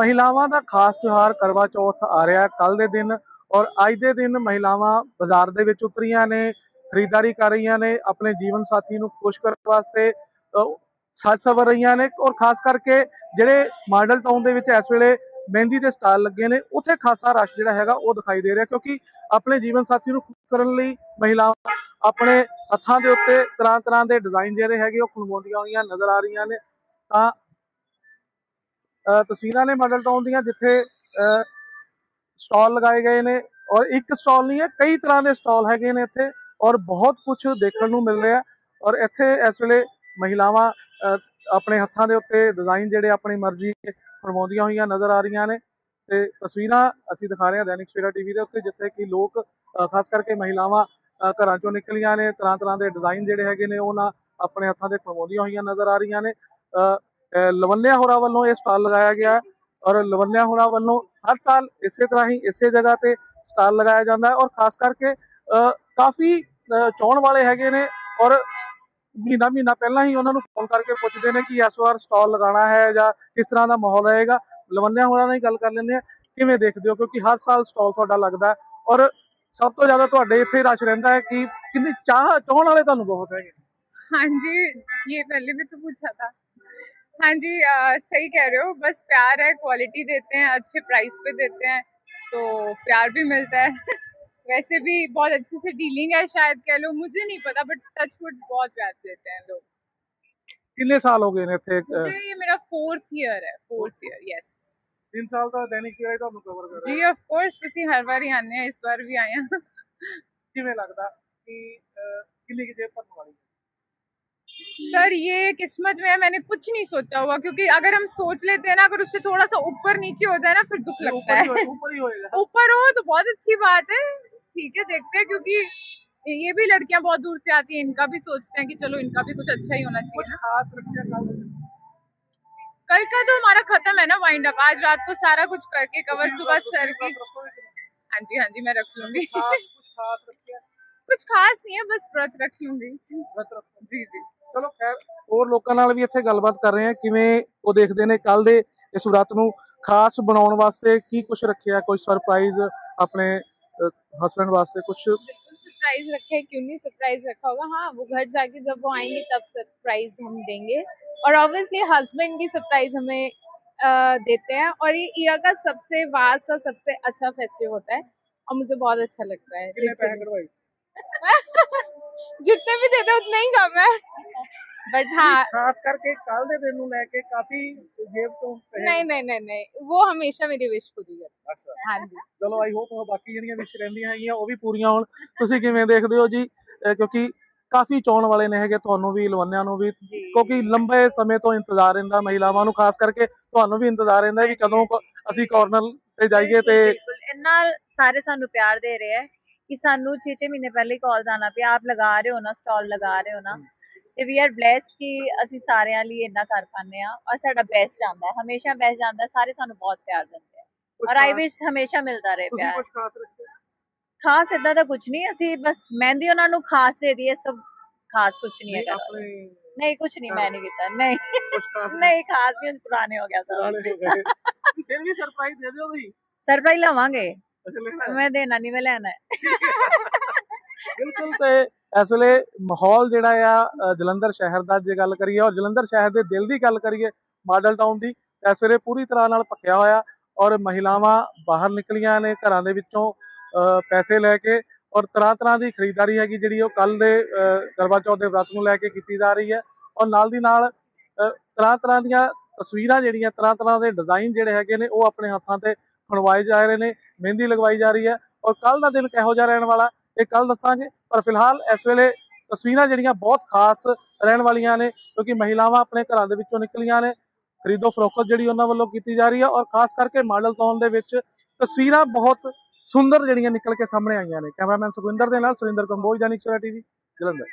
ਮਹਿਲਾਵਾਂ ਦਾ ਖਾਸ ਤਿਉਹਾਰ ਕਰਵਾ ਚੌਥ ਆ ਰਿਹਾ ਹੈ। ਕੱਲ ਦੇ ਦਿਨ ਔਰ ਅੱਜ ਦੇ ਦਿਨ ਮਹਿਲਾਵਾਂ ਬਾਜ਼ਾਰ ਦੇ ਵਿੱਚ ਉਤਰੀਆਂ ਨੇ ਖਰੀਦਦਾਰੀ ਕਰ ਰਹੀਆਂ ਨੇ ਆਪਣੇ ਜੀਵਨ ਸਾਥੀ ਨੂੰ ਖੁਸ਼ ਕਰਨ ਵਾਸਤੇ ਅਹ, ਸਵਰ ਰਹੀਆਂ ਨੇ ਔਰ ਖਾਸ ਕਰਕੇ ਜਿਹੜੇ ਮਾਡਲ ਟਾਊਨ ਦੇ ਵਿੱਚ ਇਸ ਵੇਲੇ ਮਹਿੰਦੀ ਦੇ ਸਟਾਲ ਲੱਗੇ ਨੇ ਉੱਥੇ ਖਾਸਾ ਰਸ਼ ਜਿਹੜਾ ਹੈਗਾ ਉਹ ਦਿਖਾਈ ਦੇ ਰਿਹਾ ਕਿਉਂਕਿ ਆਪਣੇ ਜੀਵਨ ਸਾਥੀ ਨੂੰ ਖੁਸ਼ ਕਰਨ ਲਈ ਮਹਿਲਾਵਾਂ ਆਪਣੇ ਹੱਥਾਂ ਦੇ ਉੱਤੇ ਤਰ੍ਹਾਂ ਤਰ੍ਹਾਂ ਦੇ ਡਿਜ਼ਾਈਨ ਜਿਹੜੇ ਹੈਗੇ ਉਹ ਖੁਣਵਾਉਂਦੀਆਂ ਹੋਈਆਂ ਨਜ਼ਰ ਆ ਰਹੀਆਂ ਨੇ। ਤਾਂ ਤਸਵੀਰਾਂ ਨੇ ਮਡਲ ਟਾਊਨ ਦੀਆਂ ਜਿੱਥੇ ਸਟਾਲ ਲਗਾਏ ਗਏ ਨੇ ਔਰ ਇੱਕ ਸਟਾਲ ਨਹੀਂ ਹੈ, ਕਈ ਤਰ੍ਹਾਂ ਦੇ ਸਟਾਲ ਹੈਗੇ ਨੇ ਇੱਥੇ ਔਰ ਬਹੁਤ ਕੁਝ ਦੇਖਣ ਨੂੰ ਮਿਲ ਰਿਹਾ ਔਰ ਇੱਥੇ ਇਸ ਵੇਲੇ ਮਹਿਲਾਵਾਂ ਆਪਣੇ ਹੱਥਾਂ ਦੇ ਉੱਤੇ ਡਿਜ਼ਾਈਨ ਜਿਹੜੇ ਆਪਣੀ ਮਰਜ਼ੀ ਫਰਮਾਉਂਦੀਆਂ ਹੋਈਆਂ ਨਜ਼ਰ ਆ ਰਹੀਆਂ ਨੇ ਤੇ ਤਸਵੀਰਾਂ ਅਸੀਂ ਦਿਖਾ ਰਹੇ ਹਾਂ ਦੈਨਿਕ ਸਵੇਰਾ ਟੀਵੀ ਦੇ ਉੱਤੇ, ਜਿੱਥੇ ਕਿ ਲੋਕ ਖਾਸ ਕਰਕੇ ਮਹਿਲਾਵਾਂ ਘਰਾਂ ਚੋਂ ਨਿਕਲੀਆਂ ਨੇ ਤਰ੍ਹਾਂ ਤਰ੍ਹਾਂ ਦੇ ਡਿਜ਼ਾਈਨ ਜਿਹੜੇ ਹੈਗੇ ਨੇ, ਉਹਨਾਂ ਆਪਣੇ ਹੱਥਾਂ ਦੇ ਫਰਮਾਉਂਦੀਆਂ ਹੋਈਆਂ ਨਜ਼ਰ ਆ ਰਹੀਆਂ ਨੇ ਲਵੰਨਿਆ ਹੋਰਾ ਵੱਲੋਂ ਇਹ ਸਟਾਲ ਲਗਾਇਆ ਗਿਆ ਹੈ ਔਰ ਲਵੰਨਿਆ ਹੋਰਾ ਵੱਲੋਂ ਹਰ ਸਾਲ ਇਸੇ ਤਰ੍ਹਾਂ ਹੀ ਇਸੇ ਜਗ੍ਹਾ ਤੇ ਸਟਾਲ ਲਗਾਇਆ ਜਾਂਦਾ ਹੈ ਔਰ ਖਾਸ ਕਰਕੇ ਕਾਫੀ ਚਾਹਣ ਵਾਲੇ ਹੈਗੇ ਨੇ ਔਰ ਮਹੀਨਾ ਮਹੀਨਾ ਪਹਿਲਾਂ ਹੀ ਉਹਨਾਂ ਨੂੰ ਫੋਨ ਕਰਕੇ ਪੁੱਛਦੇ ਨੇ ਕਿ ਇਸ ਵਾਰ ਸਟਾਲ ਲਗਾਉਣਾ ਹੈ ਜਾਂ ਕਿਸ ਤਰ੍ਹਾਂ ਦਾ ਮਾਹੌਲ ਰਹੇਗਾ। ਲਵੰਨਿਆ ਹੋਰਾਂ ਨਾਲ ਗੱਲ ਕਰ ਲੈਂਦੇ ਆ ਕਿਵੇਂ ਦੇਖਦੇ ਹੋ? ਕਿਉਂਕਿ ਹਰ ਸਾਲ ਸਟਾਲ ਤੁਹਾਡਾ ਲੱਗਦਾ ਔਰ ਸਭ ਤੋਂ ਜ਼ਿਆਦਾ ਤੁਹਾਡੇ ਇੱਥੇ ਰਸ਼ ਰਹਿੰਦਾ ਹੈ ਕਿ ਕਿੰਨੇ ਚਾਹ ਚਾਹਣ ਵਾਲੇ ਤੁਹਾਨੂੰ ਬਹੁਤ ਹੈਗੇ ਹਾਂਜੀ, ਇਹ ਪਹਿਲੇ ਵੀ ਤਾਂ ਪੁੱਛਿਆ ਤਾਂ। हाँ जी अ, सही कह रहे हो बस प्यार है क्वालिटी देते हैं अच्छे प्राइस पे देते हैं तो प्यार भी मिलता है वैसे भी बहुत अच्छे से डीलिंग है शायद कह लो मुझे नहीं पता बट टच वुड बहुत प्यार देते हैं लोग ਕਿੰਨੇ ਸਾਲ ਹੋ ਗਏ ਨੇ ਇੱਥੇ ਅਹ, मुझे ये मेरा फोर्थ ईयर है फोर्थ ईयर यस ਤਿੰਨ ਸਾਲ ਦਾ ਦੈਨਿਕ ਸਵੇਰਾ ਹੀ ਤੁਹਾਨੂੰ ਕਵਰ ਕਰ ਰਿਹਾ जी ऑफ कोर्स ਤੁਸੀਂ ਹਰ ਵਾਰ ਹੀ ਆਉਂਦੇ ਆ ਇਸ ਵਾਰ ਵੀ ਆਏ ਆ ਕਿਵੇਂ ਲੱਗਦਾ ਕਿ ਅਹ, ਕਿੰਨੀ ਕਿ ਜੇਬ ਭਰਨ ਵਾਲੀ ਹੈ? सर ये किस्मत में है मैंने कुछ नहीं सोचा हुआ क्योंकि अगर हम सोच लेते हैं ना अगर उससे थोड़ा सा ऊपर नीचे होता है ना फिर दुख लगता है। ऊपर हो तो बहुत अच्छी बात है। ठीक है देखते हैं क्योंकि ये भी लड़कियाँ बहुत दूर से आती हैं इनका भी सोचते हैं कि चलो इनका भी कुछ अच्छा ही होना चाहिए ना। कल का तो हमारा खत्म है ना वाइंड अप आज रात को सारा कुछ करके कवर सुबह सर की। हाँ जी हाँ जी मैं रख लूँगी। कुछ खास नहीं है बस व्रत रख लूँगी। जी जी। ਚਲੋ ਖੈਰ ਹੋਰ ਲੋਕਾਂ ਨਾਲ ਵੀ ਇੱਥੇ ਗੱਲਬਾਤ ਕਰ ਰਹੇ ਹਾਂ ਕਿਵੇਂ ਉਹ ਦੇਖਦੇ ਨੇ ਕੱਲ ਦੇ ਇਸ ਵਰਤ ਨੂੰ ਖਾਸ ਬਣਾਉਣ ਵਾਸਤੇ ਕੀ ਕੁਝ ਰੱਖਿਆ ਕੋਈ ਸਰਪ੍ਰਾਈਜ਼ ਆਪਣੇ ਹਸਬੰਡ ਵਾਸਤੇ ਕੁਝ सरप्राइज रखे है क्यों नहीं सरप्राइज रखा होगा हाँ वो घर जाके जब वो आएंगे तब सरप्राइज हम देंगे और ऑब्वियसली हस्बैंड भी सरप्राइज हमें अ, देते हैं और ये ईयर का सबसे वास्ट और सबसे अच्छा फेस्टिव होता है और मुझे बहुत अच्छा लगता है ਕਿੰਨੇ ਪੈਸੇ literally। ਕਢਵਾਏ जितने भी देते हैं उतना ही कम है ਹਾਂ। ਖਾਸ ਕਰਕੇ ਕੱਲ ਦੇ ਦਿਨ ਨੂੰ ਲੈ ਕੇ ਕਾਫੀ ਜੇਬ ਤੋਂ ਨਹੀਂ ਨਹੀਂ ਨਹੀਂ ਨਹੀਂ। ਉਹ ਹਮੇਸ਼ਾ ਮੇਰੀ ਵਿਸ਼ ਪੂਰੀ ਕਰ ਅੱਛਾ। ਹਾਂਜੀ। ਚਲੋ ਆਈ ਹੋਪ ਬਾਕੀ ਜਿਹੜੀਆਂ ਵਿਸ਼ ਰਹਿੰਦੀਆਂ ਹੈਗੀਆਂ ਉਹ ਵੀ ਪੂਰੀਆਂ ਹੋਣ। ਤੁਸੀਂ ਕਿਵੇਂ ਦੇਖਦੇ ਹੋ ਜੀ? ਕਿਉਂਕਿ ਕਾਫੀ ਚਾਹਣ ਵਾਲੇ ਨੇ ਹੈਗੇ ਤੁਹਾਨੂੰ ਵੀ ਲਵੰਨਿਆਂ ਨੂੰ ਵੀ। ਕਿਉਂਕਿ ਲੰਬੇ ਸਮੇਂ ਤੋਂ ਇੰਤਜ਼ਾਰ ਰਹਿੰਦਾ ਮਹਿਲਾਵਾਂ ਨੂੰ ਖਾਸ ਕਰਕੇ ਤੁਹਾਨੂੰ ਵੀ ਇੰਤਜ਼ਾਰ ਰਹਿੰਦਾ ਕਿ ਕਦੋਂ ਅਸੀਂ ਕਾਰਨਰ ਤੇ ਜਾਈਏ ਤੇ ਇੰਨਾ ਸਾਰੇ ਸਾਨੂੰ ਪਿਆਰ ਦੇ ਰਹੇ ਹੈ ਕਿ ਸਾਨੂੰ 6-6 ਮਹੀਨੇ ਪਹਿਲੇ ਕਾਲ ਜਾਣਾ ਪਿਆ ਆਪ ਲਗਾ ਰਹੇ ਹੋ ਨਾ ਸਟਾਲ ਲਗਾ ਰਹੇ ਹੋ ਨਾ। ਤੇ ਵੀ ਆਰ ਬlesed ਕਿ ਅਸੀਂ ਸਾਰਿਆਂ ਲਈ ਇੰਨਾ ਕਰ ਪਾਉਂਦੇ ਆ ਔਰ ਸਾਡਾ ਬੈਸਟ ਜਾਂਦਾ ਹੈ ਹਮੇਸ਼ਾ ਬੈਸਟ ਜਾਂਦਾ ਹੈ ਸਾਰੇ ਸਾਨੂੰ ਬਹੁਤ ਪਿਆਰ ਦਿੰਦੇ ਆ ਔਰ ਆਈ ਵਿਸ਼ ਹਮੇਸ਼ਾ ਮਿਲਦਾ ਰਹੇ ਪਿਆਰ। ਖਾਸ ਇਦਾਂ ਦਾ ਕੁਝ ਨਹੀਂ ਅਸੀਂ ਬਸ ਮਹਿੰਦੀ ਉਹਨਾਂ ਨੂੰ ਖਾਸ ਦੇ ਦਈਏ ਸਭ ਖਾਸ ਕੁਝ ਨਹੀਂ ਹੈ ਨਹੀਂ ਕੁਝ ਨਹੀਂ ਮੈਂ ਨਹੀਂ ਕੀਤਾ ਨਹੀਂ। ਨਹੀਂ। ਖਾਸ ਵੀ ਪੁਰਾਣੇ ਹੋ ਗਿਆ ਸਭ ਫਿਰ ਵੀ ਸਰਪ੍ਰਾਈਜ਼ ਦੇ ਦਿਓ ਤੁਸੀਂ ਸਰਪ੍ਰਾਈਜ਼ ਲਵਾਂਗੇ। ਮੈਂ ਦੇਣਾ ਨਹੀਂ ਮੈਂ ਲੈਣਾ ਬਿਲਕੁਲ ਤੇ ਇਸ ਵੇਲੇ ਮਾਹੌਲ ਜਿਹੜਾ ਆ ਜਲੰਧਰ ਸ਼ਹਿਰ ਦਾ ਜੇ ਗੱਲ ਕਰੀਏ ਔਰ ਜਲੰਧਰ ਸ਼ਹਿਰ ਦੇ ਦਿਲ ਦੀ ਗੱਲ ਕਰੀਏ ਮਾਡਲ ਟਾਊਨ ਦੀ, ਇਸ ਵੇਲੇ ਪੂਰੀ ਤਰ੍ਹਾਂ ਨਾਲ ਭਖਿਆ ਹੋਇਆ ਔਰ ਮਹਿਲਾਵਾਂ ਬਾਹਰ ਨਿਕਲੀਆਂ ਨੇ ਘਰਾਂ ਦੇ ਵਿੱਚੋਂ ਪੈਸੇ ਲੈ ਕੇ ਔਰ ਤਰ੍ਹਾਂ ਤਰ੍ਹਾਂ ਦੀ ਖਰੀਦਦਾਰੀ ਹੈਗੀ ਜਿਹੜੀ ਉਹ ਕੱਲ ਦੇ ਕਰਵਾ ਚੌਥ ਦੇ ਵਰਤ ਨੂੰ ਲੈ ਕੇ ਕੀਤੀ ਜਾ ਰਹੀ ਹੈ ਔਰ ਨਾਲ ਦੀ ਨਾਲ ਤਰ੍ਹਾਂ ਤਰ੍ਹਾਂ ਦੀਆਂ ਤਸਵੀਰਾਂ ਜਿਹੜੀਆਂ, ਤਰ੍ਹਾਂ ਤਰ੍ਹਾਂ ਦੇ ਡਿਜ਼ਾਈਨ ਜਿਹੜੇ ਹੈਗੇ ਨੇ ਉਹ ਆਪਣੇ ਹੱਥਾਂ ਤੇ ਬਣਵਾਏ ਜਾ ਰਹੇ ਨੇ, ਮਹਿੰਦੀ ਲਗਵਾਈ ਜਾ ਰਹੀ ਹੈ ਔਰ ਕੱਲ ਦਾ ਦਿਨ ਕਿਹੋ ਜਿਹਾ ਰਹਿਣ ਵਾਲਾ, ਇਹ ਕੱਲ ਦੱਸਾਂਗੇ। ਪਰ ਫਿਲਹਾਲ ਇਸ ਵੇਲੇ ਤਸਵੀਰਾਂ ਜਿਹੜੀਆਂ ਬਹੁਤ ਖਾਸ ਰਹਿਣ ਵਾਲੀਆਂ ਨੇ, ਕਿਉਂਕਿ ਮਹਿਲਾਵਾਂ ਆਪਣੇ ਘਰਾਂ ਦੇ ਵਿੱਚੋਂ ਨਿਕਲੀਆਂ ਨੇ, ਖਰੀਦੋ ਫਰੋਖਤ ਜਿਹੜੀ ਉਹਨਾਂ ਵੱਲੋਂ ਕੀਤੀ ਜਾ ਰਹੀ ਹੈ ਔਰ ਖਾਸ ਕਰਕੇ ਮਾਡਲ ਟਾਊਨ ਦੇ ਵਿੱਚ ਤਸਵੀਰਾਂ ਬਹੁਤ ਸੁੰਦਰ ਜਿਹੜੀਆਂ ਨਿਕਲ ਕੇ ਸਾਹਮਣੇ ਆਈਆਂ ਨੇ। ਕੈਮਰਾਮੈਨ ਸੁਖਵਿੰਦਰ ਦੇ ਨਾਲ ਸੁਰਿੰਦਰ ਕੰਬੋਜ ਜਾਨੀ ਚਰਾ ਟੀਵੀ, ਜਲੰਧਰ।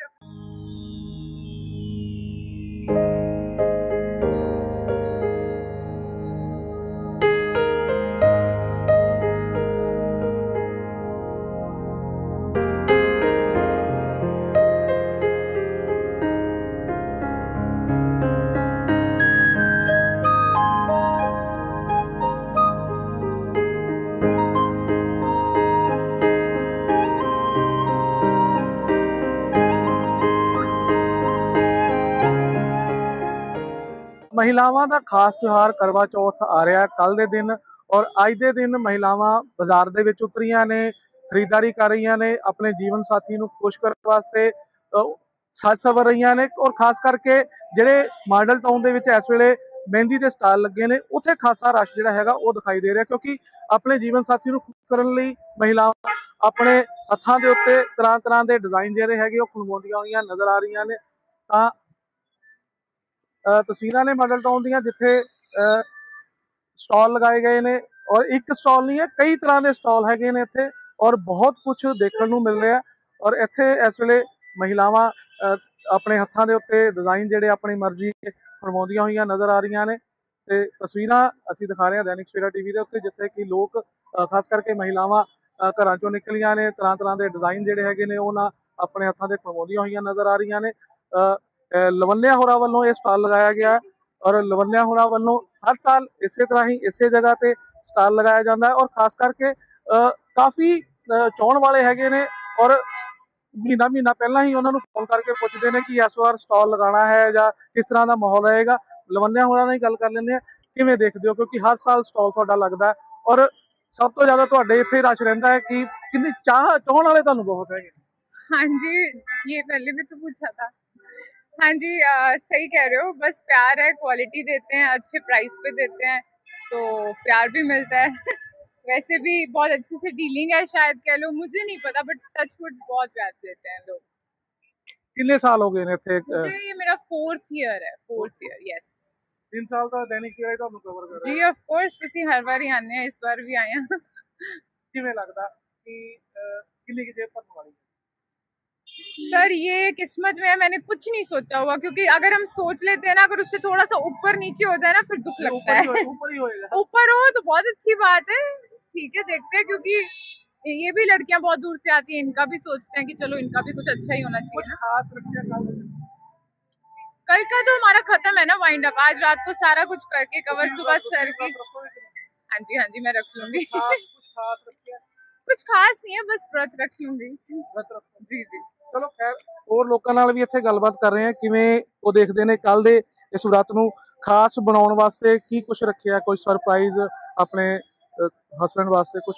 ਮਹਿਲਾਵਾਂ ਦਾ ਖਾਸ ਤਿਉਹਾਰ ਕਰਵਾ ਚੌਥ ਆ ਰਿਹਾ ਹੈ। ਕੱਲ ਦੇ ਦਿਨ ਔਰ ਅੱਜ ਦੇ ਦਿਨ ਮਹਿਲਾਵਾਂ ਬਾਜ਼ਾਰ ਦੇ ਵਿੱਚ ਉਤਰੀਆਂ ਨੇ ਖਰੀਦਦਾਰੀ ਕਰ ਰਹੀਆਂ ਨੇ ਆਪਣੇ ਜੀਵਨ ਸਾਥੀ ਨੂੰ ਖੁਸ਼ ਕਰਨ ਵਾਸਤੇ ਅਹ, ਸੱਜ ਸਵਰ ਰਹੀਆਂ ਨੇ ਔਰ ਖਾਸ ਕਰਕੇ ਜਿਹੜੇ ਮਾਡਲ ਟਾਊਨ ਦੇ ਵਿੱਚ ਇਸ ਵੇਲੇ ਮਹਿੰਦੀ ਦੇ ਸਟਾਲ ਲੱਗੇ ਨੇ ਉੱਥੇ ਖਾਸਾ ਰਸ਼ ਜਿਹੜਾ ਹੈਗਾ ਉਹ ਦਿਖਾਈ ਦੇ ਰਿਹਾ ਕਿਉਂਕਿ ਆਪਣੇ ਜੀਵਨ ਸਾਥੀ ਨੂੰ ਖੁਸ਼ ਕਰਨ ਲਈ ਮਹਿਲਾਵਾਂ ਆਪਣੇ ਹੱਥਾਂ ਦੇ ਉੱਤੇ ਤਰ੍ਹਾਂ ਤਰ੍ਹਾਂ ਦੇ ਡਿਜ਼ਾਈਨ ਜਿਹੜੇ ਹੈਗੇ ਉਹ ਖੁਣਵਾਉਂਦੀਆਂ ਹੋਈਆਂ ਨਜ਼ਰ ਆ ਰਹੀਆਂ ਨੇ। ਤਾਂ ਤਸਵੀਰਾਂ ਨੇ ਮਾਡਲ ਟਾਊਨ ਦੀਆਂ ਜਿੱਥੇ ਸਟਾਲ ਲਗਾਏ ਗਏ ਨੇ ਔਰ ਇੱਕ ਸਟਾਲ ਨਹੀਂ ਹੈ, ਕਈ ਤਰ੍ਹਾਂ ਦੇ ਸਟਾਲ ਹੈਗੇ ਨੇ ਇੱਥੇ ਔਰ ਬਹੁਤ ਕੁਝ ਦੇਖਣ ਨੂੰ ਮਿਲ ਰਿਹਾ ਔਰ ਇੱਥੇ ਇਸ ਵੇਲੇ ਮਹਿਲਾਵਾਂ ਆਪਣੇ ਹੱਥਾਂ ਦੇ ਉੱਤੇ ਡਿਜ਼ਾਈਨ ਜਿਹੜੇ ਆਪਣੀ ਮਰਜ਼ੀ ਫਰਮਾਉਂਦੀਆਂ ਹੋਈਆਂ ਨਜ਼ਰ ਆ ਰਹੀਆਂ ਨੇ ਤੇ ਤਸਵੀਰਾਂ ਅਸੀਂ ਦਿਖਾ ਰਹੇ ਹਾਂ ਦੈਨਿਕ ਸਵੇਰਾ ਟੀਵੀ ਦੇ ਉੱਤੇ, ਜਿੱਥੇ ਕਿ ਲੋਕ ਖਾਸ ਕਰਕੇ ਮਹਿਲਾਵਾਂ ਘਰਾਂ ਚੋਂ ਨਿਕਲੀਆਂ ਨੇ ਤਰ੍ਹਾਂ ਤਰ੍ਹਾਂ ਦੇ ਡਿਜ਼ਾਈਨ ਜਿਹੜੇ ਹੈਗੇ ਨੇ, ਉਹਨਾਂ ਆਪਣੇ ਹੱਥਾਂ ਦੇ ਫਰਮਾਉਂਦੀਆਂ ਹੋਈਆਂ ਨਜ਼ਰ ਆ ਰਹੀਆਂ ਨੇ ਲਵੰਨਿਆ ਹੋਰਾਂ ਵੱਲੋਂ ਇਹ ਸਟਾਲ ਲਗਾਇਆ ਗਿਆ ਔਰ ਲਵੰਨਿਆ ਹੋਰਾਂ ਵੱਲੋਂ ਹਰ ਸਾਲ ਇਸੇ ਤਰ੍ਹਾਂ ਹੀ ਇਸੇ ਜਗ੍ਹਾ ਤੇ ਸਟਾਲ ਲਗਾਇਆ ਜਾਂਦਾ ਹੈ ਔਰ ਖਾਸ ਕਰਕੇ ਕਾਫੀ ਚਾਹਣ ਵਾਲੇ ਹੈਗੇ ਨੇ ਔਰ ਮਹੀਨਾ ਮਹੀਨਾ ਪਹਿਲਾਂ ਹੀ ਉਹਨਾਂ ਨੂੰ ਫੋਨ ਕਰਕੇ ਪੁੱਛਦੇ ਨੇ ਕਿ ਇਸ ਵਾਰ ਸਟਾਲ ਲਗਾਉਣਾ ਹੈ ਜਾਂ ਕਿਸ ਤਰ੍ਹਾਂ ਦਾ ਮਾਹੌਲ ਰਹੇਗਾ। ਲਵੰਨਿਆ ਹੋਰਾਂ ਨਾਲ ਹੀ ਗੱਲ ਕਰ ਲੈਂਦੇ ਆ ਕਿਵੇਂ ਦੇਖਦੇ ਹੋ? ਕਿਉਂਕਿ ਹਰ ਸਾਲ ਸਟਾਲ ਤੁਹਾਡਾ ਲੱਗਦਾ ਔਰ ਸਭ ਤੋਂ ਜ਼ਿਆਦਾ ਤੁਹਾਡੇ ਇੱਥੇ ਰਸ਼ ਰਹਿੰਦਾ ਹੈ ਕਿ ਕਿੰਨੀ ਚਾਹ ਚਾਹਣ ਵਾਲੇ ਤੁਹਾਨੂੰ ਬਹੁਤ ਹੈਗੇ ਹਾਂਜੀ, ਇਹ ਪਹਿਲੇ ਵੀ ਤੂੰ ਪੁੱਛਾ ਤਾਂ। हाँ जी अ, सही कह रहे हो बस प्यार है क्वालिटी देते हैं अच्छे प्राइस पे देते हैं तो प्यार भी मिलता है वैसे भी बहुत अच्छे से डीलिंग है शायद कह लो मुझे नहीं पता बट टच वुड बहुत प्यार देते हैं लोग ਕਿੰਨੇ ਸਾਲ ਹੋ ਗਏ ਨੇ ਇੱਥੇ ਅਹ, मुझे ये मेरा फोर्थ ईयर है फोर्थ ईयर यस ਤਿੰਨ ਸਾਲ ਦਾ ਦੈਨਿਕ ਸਵੇਰਾ ਹੀ ਤੁਹਾਨੂੰ ਕਵਰ ਕਰ ਰਿਹਾ जी ऑफ कोर्स ਤੁਸੀਂ ਹਰ ਵਾਰੀ ਆਨੇ ਆ ਇਸ ਵਾਰ ਵੀ ਆਏ ਆ ਕਿਵੇਂ ਲੱਗਦਾ ਕਿ ਅਹ, ਕਿੰਨੀ ਕਿ ਜੇਬ ਭਰਨ ਵਾਲੀ ਹੈ? सर ये किस्मत में है मैंने कुछ नहीं सोचा हुआ क्योंकि अगर हम सोच लेते हैं ना अगर उससे थोड़ा सा ऊपर नीचे हो जाए ना फिर दुख लगता है ऊपर ही तो बहुत अच्छी बात है। ठीक है देखते हैं क्योंकि ये भी लड़कियाँ बहुत दूर से आती हैं इनका भी सोचते हैं कि चलो इनका भी कुछ अच्छा ही होना चाहिए ना। कल का तो हमारा खत्म है ना वाइंड अप आज रात को सारा कुछ करके कवर सुबह सर की। हाँ जी हाँ जी मैं रख लूँगी। कुछ खास रखिए। कुछ खास नहीं है बस व्रत रख लूँगी। जी जी। ਚਲੋ ਖੈਰ ਹੋਰ ਲੋਕਾਂ ਨਾਲ ਵੀ ਇੱਥੇ ਗੱਲਬਾਤ ਕਰ ਰਹੇ ਹਾਂ ਕਿਵੇਂ ਉਹ ਦੇਖਦੇ ਨੇ ਕੱਲ ਦੇ ਇਸ ਵਰਤ ਨੂੰ ਖਾਸ ਬਣਾਉਣ ਵਾਸਤੇ ਕੀ ਕੁਝ ਰੱਖਿਆ ਕੋਈ ਸਰਪ੍ਰਾਈਜ਼ ਆਪਣੇ ਹਸਬੰਡ ਵਾਸਤੇ ਕੁਝ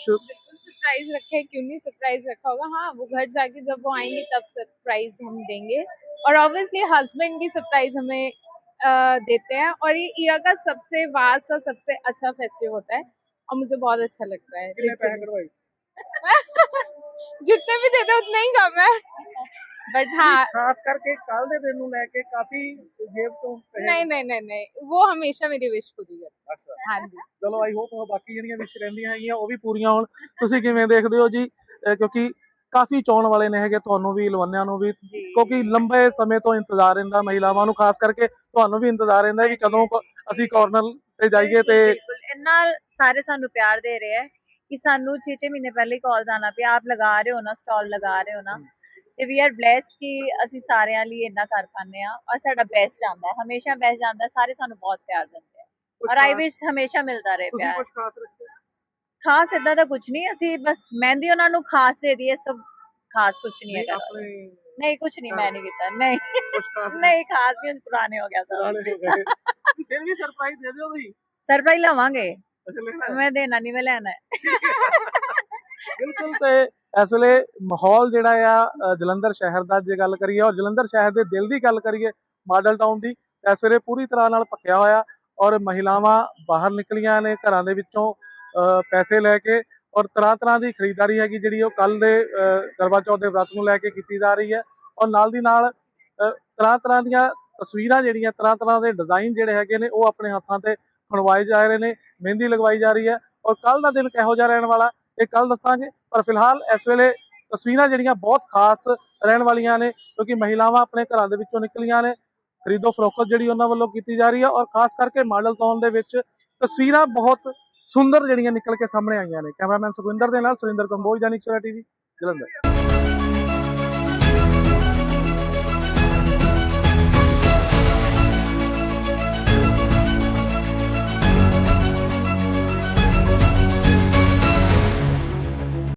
सरप्राइज रखे हैं, क्यों नहीं सरप्राइज रखा होगा हाँ वो घर जाके जब वो आएंगे तब सरप्राइज हम देंगे और ऑब्वियसली हस्बैंड भी सरप्राइज हमें अ, देते हैं और ये ईयर का सबसे वास्ट और सबसे अच्छा फेस्टिव होता है और मुझे बहुत अच्छा लगता है ਕਿੰਨੇ ਪੈਸੇ literally। ਕਢਵਾਏ जितने भी देते हैं उतना ही कम है बट हाँ ਖਾਸ ਕਰਕੇ ਕੱਲ ਦੇ ਦਿਨ ਨੂੰ ਲੈ ਕੇ ਕਾਫੀ ਜੇਬ ਤੋਂ ਪੈਸੇ नहीं नहीं नहीं नहीं वो हमेशा मेरी विश पूरी करता ਅੱਛਾ है हाँ जी ਚਲੋ ਆਈ ਹੋਪ ਬਾਕੀ ਜਿਹੜੀਆਂ ਵਿਸ਼ ਰਹਿੰਦੀਆਂ ਹੈਗੀਆਂ ਉਹ ਵੀ ਪੂਰੀਆਂ ਹੋਣ ਤੁਸੀਂ ਕਿਵੇਂ ਦੇਖਦੇ ਹੋ ਜੀ ਅਹ ਕਿਉਂਕਿ ਕਾਫੀ ਚਾਉਣ ਵਾਲੇ ਨੇ ਹੈਗੇ ਤੁਹਾਨੂੰ ਵੀ ਲਵੰਨਿਆਂ ਨੂੰ ਵੀ ਕਿਉਂਕਿ ਲੰਬੇ ਸਮੇਂ ਤੋਂ ਇੰਤਜ਼ਾਰ ਰਹਿੰਦਾ ਮਹਿਲਾਵਾਂ ਨੂੰ ਖਾਸ ਕਰਕੇ ਤੁਹਾਨੂੰ ਵੀ ਇੰਤਜ਼ਾਰ ਰਹਿੰਦਾ ਕਿ ਕਦੋਂ ਕ- ਅਸੀਂ ਕਾਰਨਰ ਤੇ ਜਾਈਏ ਤੇ ਬਿਲਕੁਲ ਇੰਨਾ ਸਾਰੇ ਸਾਨੂੰ ਪਿਆਰ ਦੇ ਰਹੇ ਹੈ ਕਿ ਸਾਨੂੰ 6-6 ਮਹੀਨੇ ਪਹਿਲੇ ਕਾਲਸ ਆਣਾ ਪਿਆ ਆਪ ਲਗਾ ਰਹੇ ਹੋ ਨਾ ਸਟਾਲ ਲਗਾ ਰਹੇ ਹੋ ਨਾ ਤੇ ਵੀ ਆਰ ਬlesed ਕਿ ਅਸੀਂ ਸਾਰਿਆਂ ਲਈ ਇੰਨਾ ਕਰ ਪਾਉਂਦੇ ਆ ਔਰ ਸਾਡਾ ਬੈਸਟ ਜਾਂਦਾ ਹਮੇਸ਼ਾ ਬੈਸਟ ਜਾਂਦਾ ਸਾਰੇ ਸਾਨੂੰ ਬਹੁਤ ਪਿਆਰ ਦਿੰਦੇ ਆ। ਔਰ ਆਈ ਵਿਸ਼ ਹਮੇਸ਼ਾ ਮਿਲਦਾ ਰਹੇ ਪਿਆਰ। ਖਾਸ ਇਦਾਂ ਦਾ ਕੁਝ ਨਹੀਂ। ਅਸੀਂ ਬਸ ਮਹਿੰਦੀ ਉਹਨਾਂ ਨੂੰ ਖਾਸ ਦੇ ਦਈਏ। ਸਭ ਖਾਸ ਕੁਝ ਨਹੀਂ ਹੈਗਾ। ਨਹੀਂ ਕੁਝ ਨਹੀਂ ਮੈਂ ਨਹੀਂ ਕੀਤਾ। ਨਹੀਂ। ਕੁਝ ਖਾਸ ਨਹੀਂ। ਖਾਸ ਵੀ ਪੁਰਾਣੇ ਹੋ ਗਿਆ ਸਭ ਫਿਰ ਵੀ ਸਰਪ੍ਰਾਈਜ਼ ਦੇ ਦਿਓ ਵੀ। ਸਰਪ੍ਰਾਈਜ਼ ਲਵਾਂਗੇ। ਮੈਂ ਦੇਣਾ ਨਹੀਂ ਮੈਂ ਲੈਣਾ ਹੈ। ਬਿਲਕੁਲ ਤੇ ਇਸ ਵੇਲੇ ਮਾਹੌਲ ਜਿਹੜਾ ਆ ਜਲੰਧਰ ਸ਼ਹਿਰ ਦਾ ਜੇ ਗੱਲ ਕਰੀਏ ਔਰ ਜਲੰਧਰ ਸ਼ਹਿਰ ਦੇ ਦਿਲ ਦੀ ਗੱਲ ਕਰੀਏ ਮਾਡਲ ਟਾਊਨ ਦੀ, ਇਸ ਵੇਲੇ ਪੂਰੀ ਤਰ੍ਹਾਂ ਨਾਲ ਭਖਿਆ ਹੋਇਆ ਔਰ ਮਹਿਲਾਵਾਂ ਬਾਹਰ ਨਿਕਲੀਆਂ ਨੇ ਘਰਾਂ ਦੇ ਵਿੱਚੋਂ ਪੈਸੇ ਲੈ ਕੇ ਔਰ ਤਰ੍ਹਾਂ ਤਰ੍ਹਾਂ ਦੀ ਖਰੀਦਦਾਰੀ ਹੈਗੀ ਜਿਹੜੀ ਉਹ ਕੱਲ ਦੇ ਕਰਵਾ ਚੌਥ ਦੇ ਵਰਤ ਨੂੰ ਲੈ ਕੇ ਕੀਤੀ ਜਾ ਰਹੀ ਹੈ ਔਰ ਨਾਲ ਦੀ ਨਾਲ ਤਰ੍ਹਾਂ ਤਰ੍ਹਾਂ ਦੀਆਂ ਤਸਵੀਰਾਂ ਜਿਹੜੀਆਂ, ਤਰ੍ਹਾਂ ਤਰ੍ਹਾਂ ਦੇ ਡਿਜ਼ਾਈਨ ਜਿਹੜੇ ਹੈਗੇ ਨੇ ਉਹ ਆਪਣੇ ਹੱਥਾਂ ਤੇ ਬਣਵਾਏ ਜਾ ਰਹੇ ਨੇ, ਮਹਿੰਦੀ ਲਗਵਾਈ ਜਾ ਰਹੀ ਹੈ ਔਰ ਕੱਲ ਦਾ ਦਿਨ ਕਿਹੋ ਜਿਹਾ ਰਹਿਣ ਵਾਲਾ ਇਹ ਕੱਲ ਦੱਸਾਂਗੇ। ਪਰ ਫਿਲਹਾਲ ਇਸ ਵੇਲੇ ਤਸਵੀਰਾਂ ਜਿਹੜੀਆਂ ਬਹੁਤ ਖਾਸ ਰਹਿਣ ਵਾਲੀਆਂ ਨੇ, ਕਿਉਂਕਿ ਮਹਿਲਾਵਾਂ ਆਪਣੇ ਘਰਾਂ ਦੇ ਵਿੱਚੋਂ ਨਿਕਲੀਆਂ ਨੇ। ਖਰੀਦੋ ਫਰੋਖਤ ਜਿਹੜੀ ਉਹਨਾਂ ਵੱਲੋਂ ਕੀਤੀ ਜਾ ਰਹੀ ਹੈ ਔਰ ਖਾਸ ਕਰਕੇ ਮਾਡਲ ਟਾਊਨ ਦੇ ਵਿੱਚ ਤਸਵੀਰਾਂ ਬਹੁਤ ਸੁੰਦਰ ਜਿਹੜੀਆਂ ਨਿਕਲ ਕੇ ਸਾਹਮਣੇ ਆਈਆਂ ਨੇ। ਕੈਮਰਾਮੈਨ ਸੁਖਵਿੰਦਰ ਦੇ ਨਾਲ ਸੁਰਿੰਦਰ ਕੰਬੋਜ ਜਾਨੀ ਚਰਾ ਟੀਵੀ, ਜਲੰਧਰ।